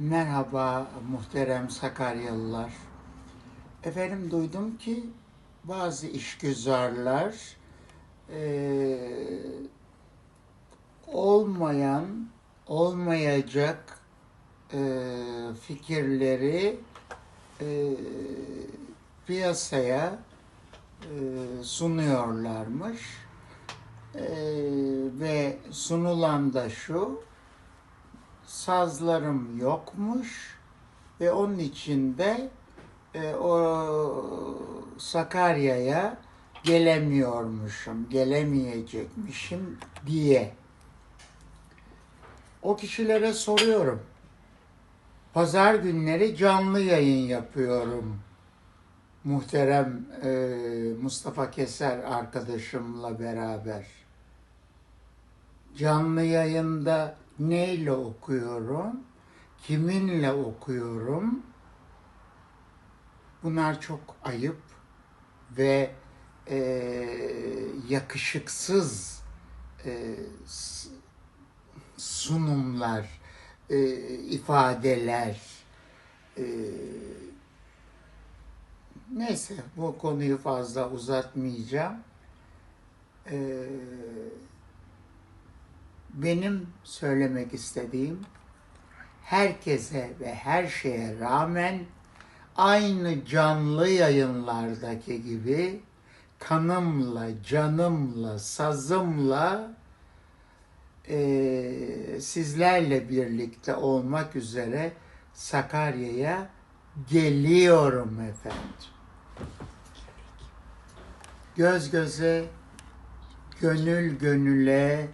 Merhaba muhterem Sakaryalılar. Efendim duydum ki bazı işgüzarlar eee, olmayan, olmayacak eee, fikirleri eee, piyasaya eee, sunuyorlarmış. Eee, ve sunulan da şu, sazlarım yokmuş ve onun için de e, o Sakarya'ya gelemiyormuşum, gelemeyecekmişim diye. O kişilere soruyorum. Pazar günleri canlı yayın yapıyorum. Muhterem e, Mustafa Keser arkadaşımla beraber. Canlı yayında neyle okuyorum? Kiminle okuyorum? Bunlar çok ayıp ve e, yakışıksız e, sunumlar, e, ifadeler. E, neyse bu konuyu fazla uzatmayacağım. Benim söylemek istediğim herkese ve her şeye rağmen aynı canlı yayınlardaki gibi kanımla, canımla, sazımla eee, sizlerle birlikte olmak üzere Sakarya'ya geliyorum efendim. Göz göze, gönül gönüle,